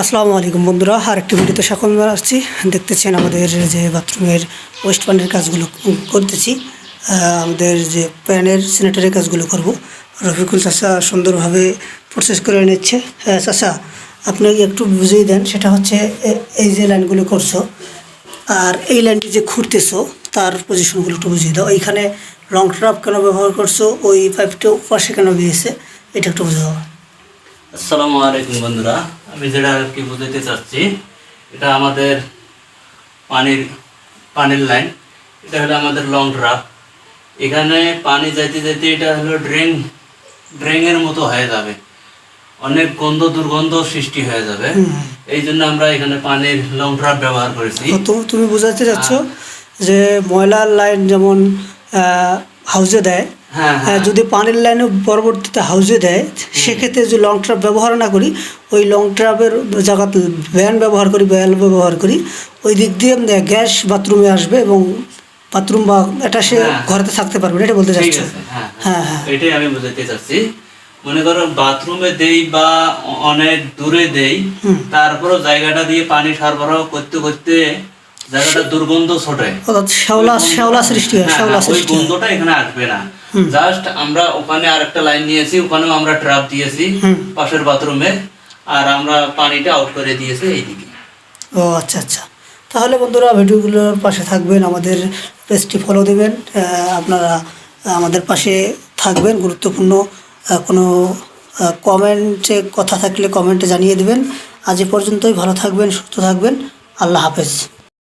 আসসালামু আলাইকুম বন্ধুরা আর একটি ভিডিওতে সকল আসছি। দেখতেছেন আমাদের যে বাথরুমের ওয়েস্ট পানের কাজগুলো করতেছি। আমাদের যে প্যানের স্যানিটারি কাজগুলো করব। রফিকুল চাষা সুন্দরভাবে প্রসেস করে নিচ্ছে। হ্যাঁ চাষা আপনি একটু বুঝিয়ে দেন, সেটা হচ্ছে এই যে লাইনগুলো করছ, আর এই লাইনটি যে খুঁড়তেছো, তার পজিশনগুলো একটু বুঝিয়ে দাও। এইখানে লং ট্রাপ কেন ব্যবহার করছ, ওই পাইপটা পাশে কেন দিয়েছে এটা একটু বুঝে দাও আসসালামু আলাইকুম বন্ধুরা। আমি যেটা আর কি বুঝাতে চাচ্ছি এটা আমাদের পানির পানির লাইন এটা হলো আমাদের লং ড্রাফ এখানে পানি যাইতে যাইতে এটা হলো ড্রেন ড্রেনের মতো হয়ে যাবে। অনেক গন্ধ দুর্গন্ধ সৃষ্টি হয়ে যাবে। এই জন্য আমরা এখানে পানির লং ড্রাফ ব্যবহার করেছি। তুমি বোঝাতে চাচ্ছ যে ময়লার লাইন যেমন হাউজে দেয়। হ্যাঁ আহ, যদি পানির লাইনে পরবর্তীতে হাউজে দেয় সেক্ষেত্রে যদি লং ট্রাপ ব্যবহার না করি ওই লং ট্রাপের জায়গাতে ভ্যান ব্যবহার করি ভ্যান ব্যবহার করি ওই দিক দিয়ে গ্যাস বাথরুমে আসবে এবং বাথরুম বা এটা সে হ্যাঁ। ঘরেতে থাকতে পারবে এটা বলতে চাচ্ছ। হ্যাঁ হ্যাঁ। হ্যাঁ এটাই আমি বুঝাতে চাচ্ছি। মনে করো বাথরুমে দেই বা অনেক দূরে দেই। তারপরও জায়গাটা দিয়ে পানি সরবরাহ করতে করতে জায়গাটা দুর্গন্ধ অর্থাৎ শ্যাওলা শ্যাওলা সৃষ্টি হয় শ্যাওলা হ্যাঁ, ওই গন্ধটা এখানে আসবে না। জাস্ট আমরা ওখানে আরেকটা লাইন নিয়েছি ওখানেও আমরা ট্রাপ দিয়েছি পাশের বাথরুমে আর আমরা পানিটা আউট করে দিয়েছি এইদিকে। ও আচ্ছা আচ্ছা। তাহলে বন্ধুরা ভিডিওগুলোর পাশে থাকবেন আমাদের পেজটি ফলো দেবেন আপনারা আমাদের পাশে থাকবেন গুরুত্বপূর্ণ কোনো কমেন্টে কথা থাকলে কমেন্টে জানিয়ে দেবেন। আজ এ পর্যন্তই ভালো থাকবেন সুস্থ থাকবেন। আল্লাহ হাফেজ।